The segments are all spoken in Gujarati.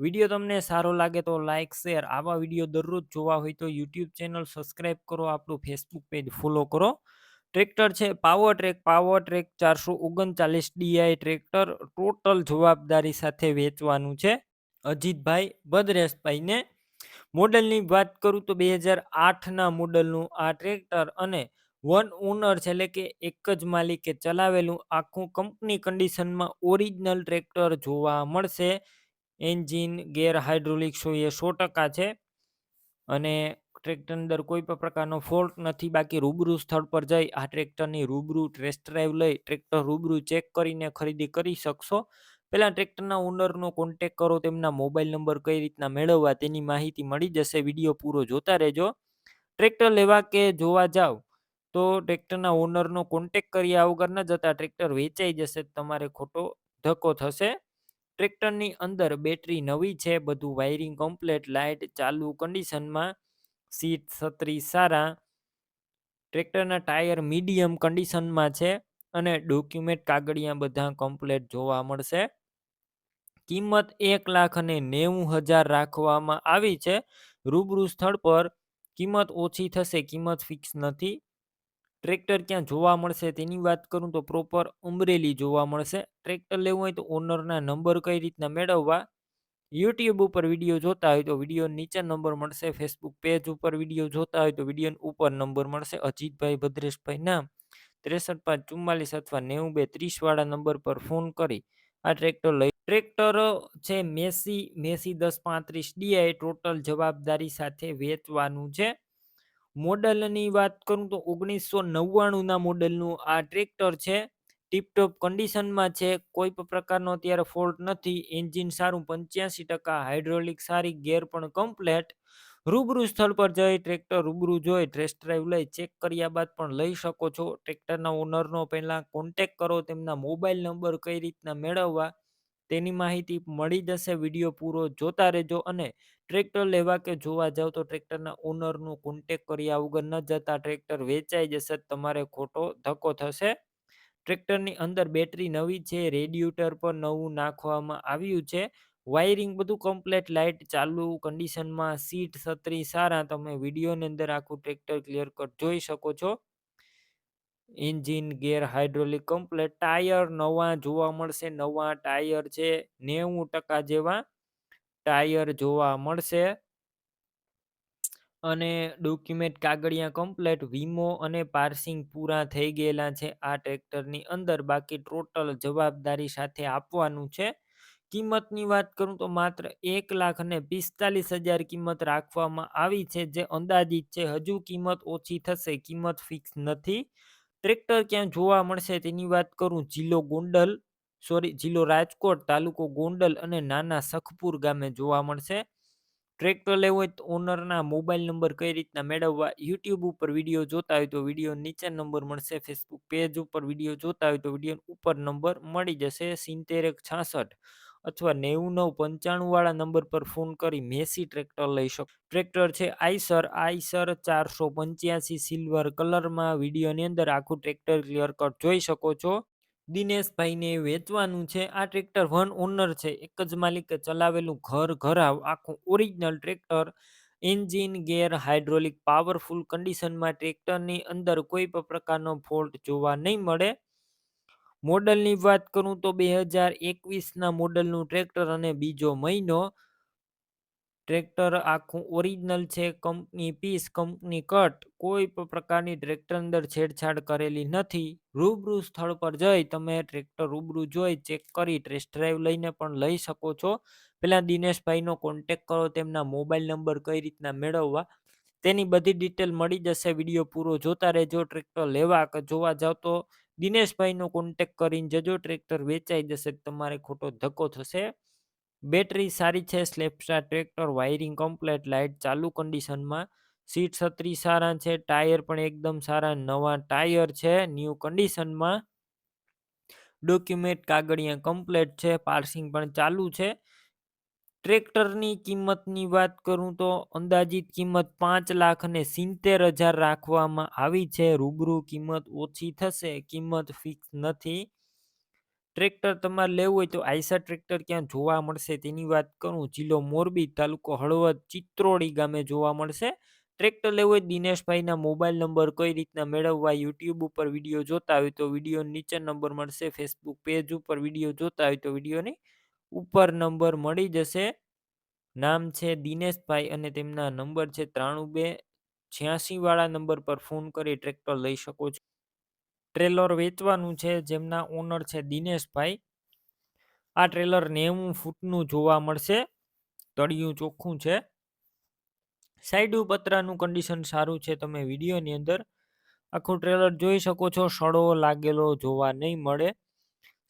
વીડિયો તમને સારો લાગે તો લાઇક શેર, આવા વીડિયો દરરોજ જોવા હોય તો યુટ્યુબ ચેનલ સબસ્ક્રાઈબ કરો, આપણું ફેસબુક પેજ ફોલો કરો. ટ્રેક્ટર છે, પાવર ટ્રેક પાવર ટ્રેક ચારસો ઓગણચાલીસ ડીઆઈ ટ્રેક્ટર ટોટલ જવાબદારી સાથે વેચવાનું છે. અજીતભાઈ ભદ્રેશભાઈને મોડલની વાત કરું તો બે હજાર આઠના મોડલનું આ ટ્રેક્ટર અને વન ઓનર છે, એટલે કે એક જ માલિકે ચલાવેલું આખું કંપની કન્ડિશનમાં ઓરિજિનલ ટ્રેક્ટર જોવા મળશે. એન્જિન, ગેર હાઇડ્રોલિક શો એ સો ટકા છે. અને ટ્રેક્ટર અંદર કોઈ પણ પ્રકારનો ફોલ્ટ નથી, બાકી રૂબરૂ સ્થળ પર જઈ આ ટ્રેક્ટરની રૂબરૂ ટેસ્ટ ડ્રાઈવ લઈ ટ્રેક્ટર રૂબરૂ ચેક કરીને ખરીદી કરી શકશો. પહેલાં ટ્રેક્ટરના ઓનરનો કોન્ટેક કરો, તેમના મોબાઈલ નંબર કઈ રીતના મેળવવા તેની માહિતી મળી જશે, વીડિયો પૂરો જોતા રહેજો. ટ્રેક્ટર લેવા કે જોવા જાવ, તો ટ્રેક્ટરના ઓનરનો કોન્ટેક કર્યા વગર ન જતા ટ્રેક્ટર વેચાઈ જશે, તમારે ખોટો ધક્કો થશે. ટ્રેક્ટરની અંદર બેટરી નવી છે, બધું વાયરિંગ કમ્પ્લેટ, લાઇટ ચાલુ, કન્ડિશનમાં સીટ છત્રી સારા, ટ્રેક્ટરના ટાયર મીડિયમ કન્ડિશનમાં છે અને ડોક્યુમેન્ટ કાગળિયા બધા કમ્પ્લેટ જોવા મળશે. કિંમત એક લાખ અને નેવું હજાર રાખવામાં આવી છે. રૂબરૂ સ્થળ પર કિંમત ઓછી થશે, કિંમત ફિક્સ નથી. ટ્રેક્ટર ક્યાં જોવા મળશે તેની વાત કરું તો પ્રોપર અમરેલી જોવા મળશે. ટ્રેક્ટર લેવું હોય તો ઓનરના નંબર કઈ રીતના મેળવવા? યુટ્યુબ ઉપર વીડિયો જોતા હોય તો વીડિયો નીચે નંબર મળશે. ફેસબુક પેજ ઉપર વીડિયો જોતા હોય તો વીડિયો ઉપર નંબર મળશે. અજીતભાઈ, ભદ્રેશભાઈ નામ ત્રેસઠ પાંચ ચુમ્માલીસ અથવા નેવું બે ત્રીસ વાળા નંબર પર ફોન કરી આ ટ્રેક્ટર લઈ. ટ્રેક્ટર છે મેસી મેસી દસ પાંત્રીસ ડીઆઈ ટોટલ જવાબદારી સાથે વેચવાનું છે. મોડલની વાત કરું તો ઓગણીસો નવ્વાણુંના મોડલનું આ ટ્રેક્ટર છે. ટીપટોપ કન્ડિશનમાં છે. કોઈ પણ પ્રકારનો અત્યારે ફોલ્ટ નથી. એન્જિન સારું પંચ્યાસી ટકા હાઇડ્રોલિક સારી, ગેર પણ કમ્પ્લેટ રૂબરૂ સ્થળ પર જઈ ટ્રેક્ટર રૂબરૂ જોઈ ટેસ્ટ ડ્રાઈવ લઈ ચેક કર્યા બાદ પણ લઈ શકો છો. ટ્રેક્ટરના ઓનરનો પહેલાં કોન્ટેક કરો, તેમના મોબાઈલ નંબર કઈ રીતના મેળવવા તેની માહિતી મળી જશે, વીડિયો પૂરો જોતા રહેજો અને ટ્રેક્ટર લેવા કે જોવા જાવ તો ટ્રેક્ટરના ઓનરનું કોન્ટેક કર્યા વગર ન જતા ટ્રેક્ટર વેચાઈ જશે, તમારે ખોટો ધક્કો થશે. ટ્રેક્ટરની અંદર બેટરી નવી છે, રેડિયુટર પર નવું નાખવામાં આવ્યું છે. વાયરિંગ બધું કમ્પ્લેટ લાઇટ ચાલુ કન્ડિશનમાં સીટ, છત્રી સારા, તમે વિડીયોની અંદર આખું ટ્રેક્ટર ક્લિયર કટ જોઈ શકો છો. Engine, gear hydraulic complete, tyre નવા જોવા મળશે, નવા ટાયર છે, નેવું ટકા જેવા ટાયર જોવા મળશે. અને ડોક્યુમેન્ટ કાગળિયા કમ્પ્લેટ, વીમો અને પાર્સિંગ પૂરા થઈ ગયેલા છે. આ ટ્રેક્ટરની અંદર બાકી ટોટલ જવાબદારી સાથે આપવાનું છે. કિંમતની વાત કરું તો માત્ર એક લાખ અને પિસ્તાલીસ હજાર કિંમત રાખવામાં આવી છે. જે અંદાજિત છે, હજુ કિંમત ઓછી થશે, કિંમત ફિક્સ નથી. ટ્રેક્ટર ક્યાં જોવા મળશે તેની વાત કરું? જિલ્લો ગોંડલ, સોરી, જિલ્લો રાજકોટ, તાલુકો ગોંડલ અને નાના સખપુર ગામે જોવા મળશે. ટ્રેક્ટર લેવું હોય તો ઓનરના મોબાઈલ નંબર કઈ રીતના મેળવવા? યુટ્યુબ ઉપર વીડિયો જોતા હોય તો વીડિયો નીચે નંબર મળશે. ફેસબુક પેજ ઉપર વીડિયો જોતા હોય તો વીડિયો ઉપર નંબર મળી જશે. સિત્તેર એક છાસઠ. અથવા નેવું નવ પંચાણું વાળા નંબર પર ફોન કરી મેસી ટ્રેક્ટર લઈ શકો. ટ્રેક્ટર છે આઈસર. આઈસર ચારસો પંચ્યાસી સિલ્વર કલરમાં. વિડીયોની અંદર આખું ટ્રેક્ટર ક્લિયર કટ જોઈ શકો છો. દિનેશભાઈને વેચવાનું છે. આ ટ્રેક્ટર વન ઓનર છે. એક જ માલિકે ચલાવેલું ઘર ઘરાવ. આખું original tractor. Engine, gear, hydraulic powerful કન્ડિશનમાં ટ્રેક્ટરની અંદર કોઈ પણ પ્રકારનો ફોલ્ટ જોવા નહીં મળે. મોડલની વાત કરું તો બે હજાર એકવીસના મોડલનું ટ્રેક્ટર અને બીજો મહિનો. ટ્રેક્ટર આખું ઓરિજિનલ છે, કંપની પીસ, કંપની કટ, કોઈ પણ પ્રકારની ટ્રેક્ટર અંદર છેડછાડ કરેલી નથી. રૂબરૂ સ્થળ પર જઈ તમે ટ્રેક્ટર રૂબરૂ જોઈ, ચેક કરી, ટેસ્ટ ડ્રાઈવ લઈને પણ લઈ શકો છો. પહેલાં દિનેશભાઈનો કોન્ટેક કરો તેમના મોબાઈલ નંબર કઈ રીતના મેળવવા. તેની બધી ડિટેલ મળી જશે. વીડિયો પૂરો જોતા રહેજો. ટ્રેક્ટર લેવા કે જોવા જાવ તો દિનેશભાઈનો કોન્ટેક કરીને જજો. ટ્રેક્ટર વેચાઈ જશે તમારે ખોટો ધક્કો થશે. બેટરી સારી છે. Self starter tractor wiring complete light ચાલુ કન્ડિશનમાં સીટ છત્રી સારા છે. ટાયર પણ એકદમ સારા. નવા ટાયર છે. ન્યૂ કન્ડિશનમાં ડોક્યુમેન્ટ કાગળિયા કમ્પ્લેટ છે. પાર્સિંગ પણ ચાલુ છે. ટ્રેક્ટરની કિંમતની વાત કરું તો અંદાજિત કિંમત પાંચ લાખ અને સિત્તેર હજાર રાખવામાં આવી છે. રૂબરૂ કિંમત ઓછી થશે, કિંમત ફિક્સ નથી. ટ્રેક્ટર તમારે લેવું હોય તો આઈસા ટ્રેક્ટર ક્યાં જોવા મળશે તેની વાત કરું. જિલ્લો મોરબી, તાલુકો હળવદ, ચિત્રોડી ગામે જોવા મળશે. ટ્રેક્ટર લેવું હોય દિનેશભાઈના મોબાઈલ નંબર કઈ રીતના મેળવવા યુટ્યુબ ઉપર વીડિયો જોતા હોય તો વીડિયો નીચે નંબર મળશે. ફેસબુક પેજ ઉપર વીડિયો જોતા હોય તો વિડીયોની ઉપર નંબર મળી જશે. નામ છે દિનેશભાઈ અને તેમના નંબર છે ત્રાણું બે છ્યાસી વાળા નંબર પર ફોન કરી ટ્રેક્ટર લઈ શકો છો. ટ્રેલર વેચવાનું છે, જેમના ઓનર છે દિનેશભાઈ. આ ટ્રેલર નેવું ફૂટનું જોવા મળશે. તળિયું ચોખ્ખું છે. સાઈડ પતરાનું કન્ડિશન સારું છે, તમે વિડીયોની અંદર આખું ટ્રેલર જોઈ શકો છો. સડો લાગેલો જોવા નહીં મળે.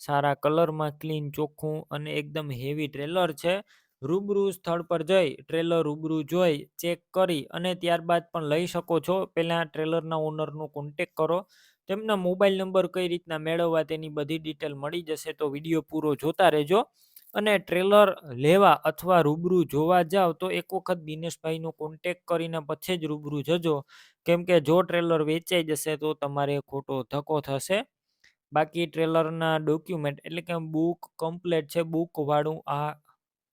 સારા કલરમાં ક્લીન, ચોખ્ખું અને એકદમ હેવી ટ્રેલર છે. રૂબરૂ સ્થળ પર જઈ, ટ્રેલર રૂબરૂ જોઈ, ચેક કરી અને ત્યારબાદ પણ લઈ શકો છો. પહેલાં ટ્રેલરના ઓનરનો કોન્ટેક કરો. તેમના મોબાઈલ નંબર કઈ રીતના મેળવવા તેની બધી ડિટેલ મળી જશે તો વીડિયો પૂરો જોતા રહેજો. અને ટ્રેલર લેવા અથવા રૂબરૂ જોવા જાવ તો એક વખત દિનેશભાઈનો કોન્ટેક કરીને પછી જ રૂબરૂ જજો. કેમ કે જો ટ્રેલર વેચાઈ જશે તો તમારે ખોટો ધક્કો થશે. બાકી ટ્રેલરના ડોક્યુમેન્ટ, એટલે કે બુક કમ્પ્લેટ છે બુકવાળું આ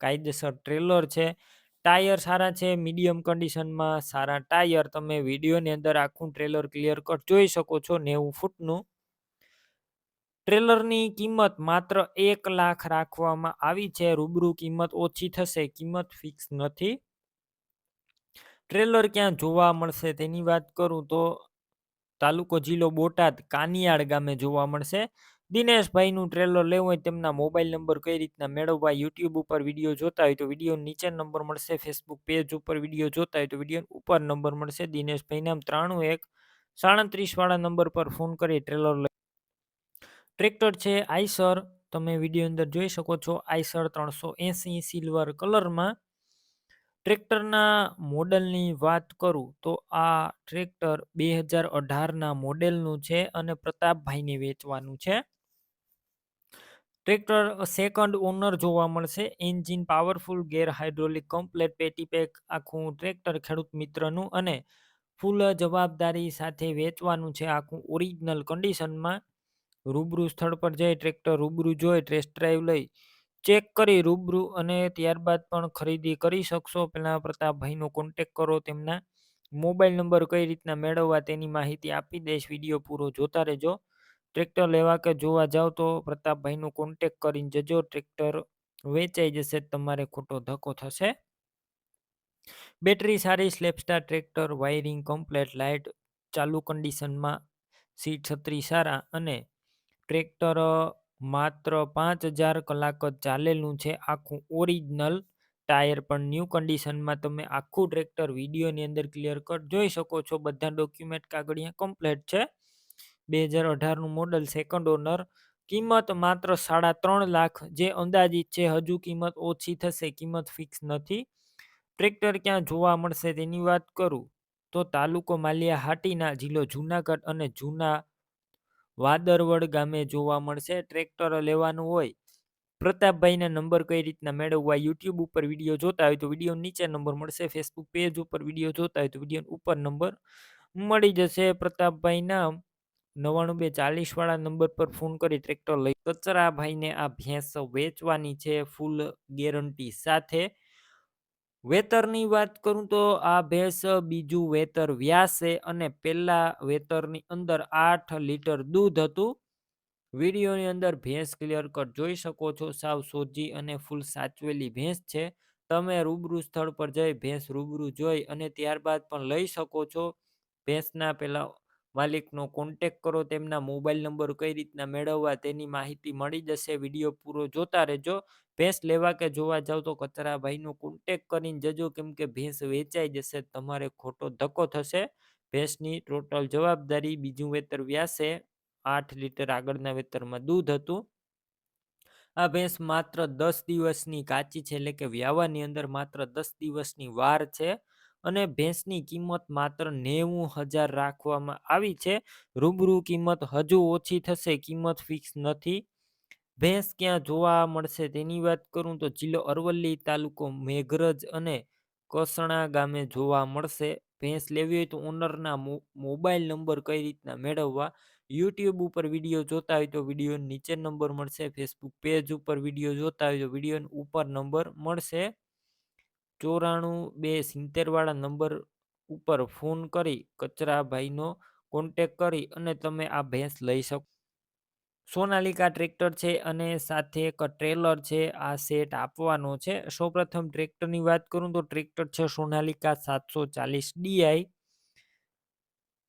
કાયદેસર ટ્રેલર છે. ટાયર સારા છે, મીડિયમ કન્ડિશનમાં સારા ટાયર, તમે વિડીયોની અંદર આખું ટ્રેલર ક્લિયર કટ જોઈ શકો છો નેવું ફૂટનું. ટ્રેલરની કિંમત માત્ર એક લાખ રાખવામાં આવી છે, રૂબરૂ કિંમત ઓછી થશે, કિંમત ફિક્સ નથી. ટ્રેલર ક્યાં જોવા મળશે તેની વાત કરું તો તાલુકો જિલ્લો બોટાદ કાનિયાળ ગામે જોવા મળશે. દિનેશભાઈનું ટ્રેલર લેવું હોય તેમના મોબાઈલ નંબર કઈ રીતના મેળવવા યુટ્યુબ ઉપર વીડિયો જોતા હોય તો વીડિયો નીચે નંબર મળશે. ફેસબુક પેજ ઉપર વીડિયો જોતા હોય તો વીડિયો ઉપર નંબર મળશે. દિનેશભાઈને ત્રાણું એક સાડત્રીસ વાળા નંબર પર ફોન કરી ટ્રેલર લઈ. ટ્રેક્ટર છે આઈસર. તમે વીડિયો અંદર જોઈ શકો છો. આઈસર ત્રણસો એંસી સિલ્વર કલરમાં ટ્રેક્ટરના મોડલની વાત કરું તો આ ટ્રેક્ટર બે હજાર અઢારના મોડેલનું છે અને પ્રતાપભાઈને વેચવાનું છે. ટ્રેક્ટર સેકન્ડ ઓનર જોવા મળશે. Engine powerful, gear hydraulic, complete પેટી પેક આખું ટ્રેક્ટર ખેડૂત મિત્રનું અને ફૂલ જવાબદારી સાથે વેચવાનું છે આખું ઓરિજિનલ કન્ડિશનમાં. રૂબરૂ સ્થળ પર જઈ ટ્રેક્ટર રૂબરૂ જોઈ, ટેસ્ટ ડ્રાઈવ લઈ ચેક કરી રૂબરૂ અને ત્યારબાદ પણ ખરીદી કરી શકશો. પહેલાં પ્રતાપભાઈનો કોન્ટેક કરો, તેમના મોબાઈલ નંબર કઈ રીતના મેળવવા તેની માહિતી આપી દઈશ વીડિયો પૂરો જોતા રહેજો. ટ્રેક્ટર લેવા કે જોવા જાવ તો પ્રતાપભાઈનો કોન્ટેક કરીને જજો. ટ્રેક્ટર વેચાઈ જશે, તમારે ખોટો ધક્કો થશે. બેટરી સારી, self starter tractor, wiring complete, light, ચાલુ કન્ડિશનમાં સીટ છત્રી સારા અને ટ્રેક્ટર માત્ર પાંચ હજાર કલાક જ ચાલેલું છે. આખું ઓરિજિનલ ટાયર પણ ન્યૂ કન્ડિશનમાં તમે આખું ટ્રેક્ટર વિડીયોની અંદર ક્લિયર કટ જોઈ શકો છો. બધા ડોક્યુમેન્ટ કાગળિયા કમ્પ્લેટ છે. બે હજાર અઢારનું મોડલ સેકન્ડ ઓનર. કિંમત માત્ર સાડા ત્રણ લાખ. જે અંદાજિત છે હજુ કિંમત ઓછી થશે, કિંમત ફિક્સ નથી. ટ્રેક્ટર ક્યાં જોવા મળશે તેની વાત કરું. તો તાલુકો માલિયા હાટીના, જિલ્લો જુનાગઢ અને જૂના વાદરવડ ગામે જોવા મળશે. ટ્રેક્ટર લેવાનું હોય. પ્રતાપભાઈના નંબર કઈ રીતના મેળવવા યુટ્યુબ ઉપર વીડિયો જોતા હોય તો વીડિયો નીચે નંબર મળશે. ફેસબુક પેજ ઉપર વીડિયો જોતા હોય તો વીડિયો ઉપર નંબર મળી જશે. પ્રતાપભાઈના નવ્વાણું બે ચાલીસ વાળા નંબર પર ફોન કરી ટ્રેક્ટર લઈ. કચરાભાઈને આ ભેંસ વેચવાની છે. ફૂલ ગેરંટી સાથે વેતરની વાત કરું તો આ ભેંસ બીજું વેતર વ્યાસે અને પહેલા વેતરની અંદર આઠ લીટર દૂધ હતું. વિડીયોની અંદર ભેંસ ક્લિયર કટ જોઈ શકો છો. સાવ સોજી અને ફૂલ સાચવેલી ભેંસ છે. તમે રૂબરૂ સ્થળ પર જઈ ભેંસ રૂબરૂ જોઈ અને ત્યારબાદ પણ લઈ શકો છો. ભેંસના પેલા માલિકનો કોન્ટેક કરો, તેમના મોબાઈલ નંબર કઈ રીતના મેળવવા તેની માહિતી મળી જશે વીડિયો પૂરો જોતા રહેજો. ભેંસ લેવા કે જોવા જાવ તો કચરાભાઈનો કોન્ટેક કરીને જજો, કેમ કે ભેંસ વેચાઈ જશે, તમારે ખોટો ધક્કો થશે. ભેંસની ટોટલ જવાબદારી બીજું વેતર વ્યાસે. આઠ લીટર આગળના વેતરમાં દૂધ હતું. આ ભેંસ માત્ર દસ દિવસની કાચી છે, એટલે કે વ્યાવાની અંદર માત્ર દસ દિવસની વાર છે. અને ભેંસની કિંમત માત્ર નેવું હજાર રાખવામાં આવી છે. રૂબરૂ કિંમત હજુ ઓછી થશે, કિંમત ફિક્સ નથી. ભેંસ ક્યાં જોવા મળશે તેની વાત કરું તો જિલ્લો અરવલ્લી તાલુકો મેઘરજ અને કસણા ગામે જોવા મળશે. ભેંસ લેવી હોય તો ઓનરના મોબાઈલ નંબર કઈ રીતના મેળવવા? યુટ્યુબ ઉપર વીડિયો જોતા હોય તો વીડિયો નીચે નંબર મળશે. ફેસબુક પેજ ઉપર વીડિયો જોતા હોય તો વીડિયો ઉપર નંબર મળશે. ચોરાણું બે સિત્તેરવાળા નંબર ઉપર ફોન કરી કચરાભાઈનો કોન્ટેક કરી અને તમે આ ભેંસ લઈ શકો. સોનાલિકા ટ્રેક્ટર છે અને સાથે એક ટ્રેલર છે, આ સેટ આપવાનો છે. સૌપ્રથમ ટ્રેક્ટરની વાત કરું તો ટ્રેક્ટર છે સોનાલિકા સાતસો ચાલીસ ડીઆઈ.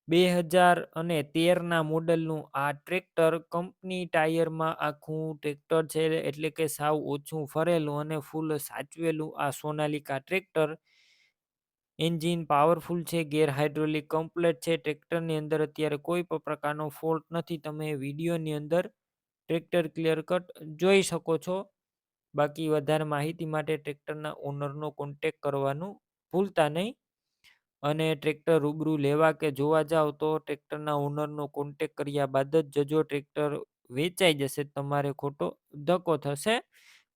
બે હજાર અને તેરના મોડલનું આ ટ્રેક્ટર કંપની ટાયરમાં આખું ટ્રેક્ટર છે, એટલે કે સાવ ઓછું ફરેલું અને ફૂલ સાચવેલું આ સોનાલિકા ટ્રેક્ટર. એન્જિન પાવરફુલ છે, ગેર હાઇડ્રોલિક કમ્પ્લેટ છે, ટ્રેક્ટરની અંદર અત્યારે કોઈ પણ પ્રકારનો ફોલ્ટ નથી. તમે વિડીયોની અંદર ટ્રેક્ટર ક્લિયર કટ જોઈ શકો છો. બાકી વધારે માહિતી માટે ટ્રેક્ટરના ઓનરનો કોન્ટેક કરવાનું ભૂલતા નહીં. અને ટ્રેક્ટર રૂબરૂ લેવા કે જોવા જાઓ તો ટ્રેક્ટરના ઓનરનો કોન્ટેક કર્યા બાદ જ જજો ટ્રેક્ટર વેચાઈ જશે, તમારે ખોટો ધક્કો થશે.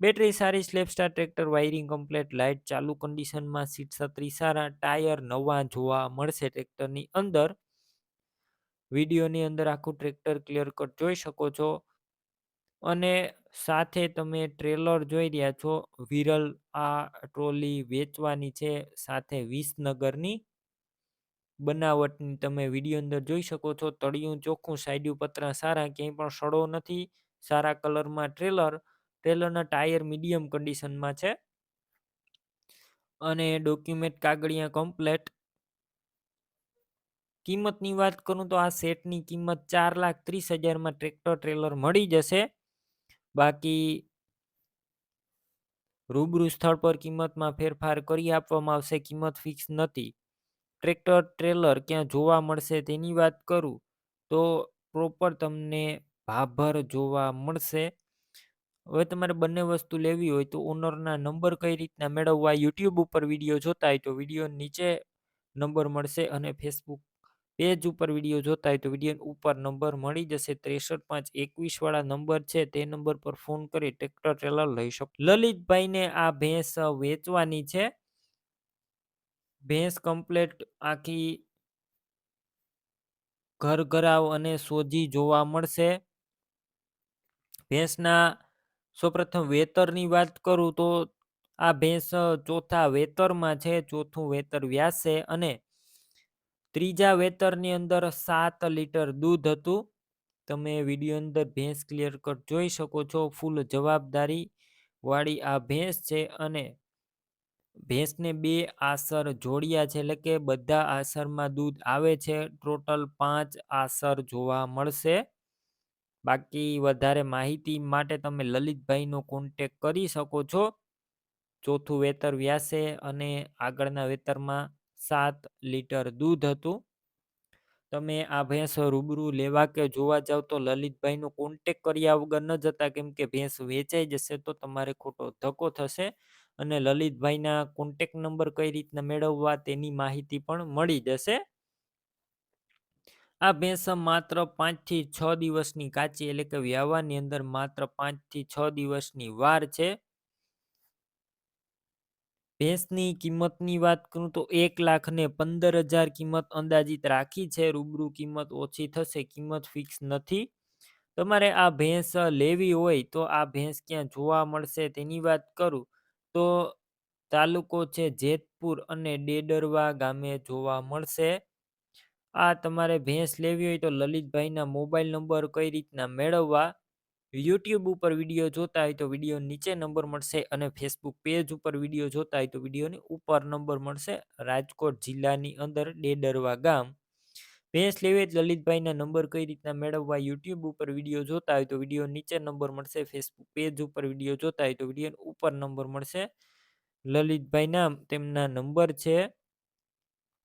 બેટરી સારી self starter tractor, wiring complete, light ચાલુ કન્ડિશનમાં સીટ છત્રી સારા, ટાયર નવા જોવા મળશે ટ્રેક્ટરની અંદર. વિડીયોની અંદર આખું ટ્રેક્ટર ક્લિયર કટ જોઈ શકો છો. અને સાથે તમે ટ્રેલર જોઈ રહ્યા છો, વિરલ આ ટ્રોલી વેચવાની છે, સાથે વિસનગરની બનાવટની તમે વીડિયો અંદર જોઈ શકો છો. તળિયું, ચોખ્ખું સાઈડિયું પતરા સારા, ક્યાંય પણ સડો નથી. સારા કલરમાં ટ્રેલર, ટ્રેલરના ટાયર મીડિયમ કન્ડિશનમાં છે. અને ડોક્યુમેન્ટ કાગળિયા કમ્પ્લેટ. કિંમતની વાત કરું તો આ સેટની કિંમત ચાર લાખ ત્રીસ હજારમાં ટ્રેક્ટર ટ્રેલર મળી જશે. બાકી રૂબરૂ સ્થળ પર કિંમતમાં ફેરફાર કરી આપવામાં આવશે. કિંમત ફિક્સ નથી. ટ્રેક્ટર, ટ્રેલર ક્યાં જોવા મળશે તેની વાત કરું, તો પ્રોપર તમને ભાભર જોવા મળશે. હવે તમારે બંને વસ્તુ લેવી હોય તો ઓનરના નંબર કઈ રીતના મેળવવા યુટ્યુબ ઉપર વીડિયો જોતા હોય તો વીડિયો નીચે નંબર મળશે અને ફેસબુક પેજ ઉપર વીડિયો જોતા હોય તો વીડિયો ઉપર નંબર મળી જશે. ત્રેસઠ પાંચ એકવીસ વાળા નંબર છે તે નંબર પર ફોન કરી ટ્રેક્ટર, ટ્રેલર લઈ શકો. લલિતભાઈને આ ભેંસ વેચવાની છે. ભેંસ કમ્પ્લેટ આખી ઘર ઘરાવ અને સોજી જોવા મળશે. ભેંસના સૌપ્રથમ વેતરની વાત કરું તો આ ભેંસ ચોથા વેતરમાં છે, ચોથું વેતર વ્યાસે અને ત્રીજા વેતરની અંદર સાત લીટર દૂધ હતું. તમે વીડિયો અંદર ભેંસ ક્લિયર કટ જોઈ શકો છો. ફૂલ જવાબદારી વાળી આ ભેંસ છે અને ભેંસને બે આસર જોડિયા છે, એટલે કે બધા આસરમાં દૂધ આવે છે, ટોટલ પાંચ આસર જોવા મળશે. બાકી વધારે માહિતી માટે તમે લલિતભાઈનો કોન્ટેક કરી શકો છો. ચોથું વેતર વ્યાસે અને આગળના વેતરમાં સાત લીટર દૂધ હતું. તમે આ ભેંસ રૂબરૂ લેવા કે જોવા જાવ તો લલિતભાઈનો કોન્ટેક કર્યા વગર ન જતા, કેમ કે ભેંસ વેચાઈ જશે તો તમારે ખોટો ધક્કો થશે અને લલિતભાઈના કોન્ટેક નંબર કઈ રીતના મેળવવા તેની માહિતી પણ મળી જશે. આ ભેંસ માત્ર પાંચથી છ દિવસની કાચી એટલે કે વ્યાવાની અંદર માત્ર પાંચથી છ દિવસની વાર છે. ભેંસની કિંમતની વાત કરું તો એક લાખ ને પંદર હજાર કિંમત અંદાજિત રાખી છે. રૂબરૂ કિંમત ઓછી થશે, કિંમત ફિક્સ નથી. તમારે આ ભેંસ લેવી હોય તો આ ભેંસ ક્યાં જોવા મળશે તેની વાત કરું તો તાલુકો છે જેતપુર અને ડેડરવા ગામે જોવા મળશે. આ તમારે ભેંસ લેવી હોય તો લલિતભાઈના મોબાઈલ નંબર કઈ રીતના મેળવવા? યુટ્યુબ ઉપર વીડિયો જોતા હોય તો વીડિયો નીચે નંબર મળશે અને ફેસબુક પેજ ઉપર વીડિયો જોતા હોય તો વિડીયોની ઉપર નંબર મળશે. રાજકોટ જિલ્લાની અંદર ડેડરવા ગામ. ભેંસ લેવી લલિતભાઈના નંબર કઈ રીતના મેળવવા યુટ્યુબ ઉપર વીડિયો જોતા હોય તો વીડિયો નીચે નંબર મળશે. ફેસબુક પેજ ઉપર વીડિયો જોતા હોય તો વીડિયો ઉપર નંબર મળશે. લલિતભાઈ નામ તેમના નંબર છે.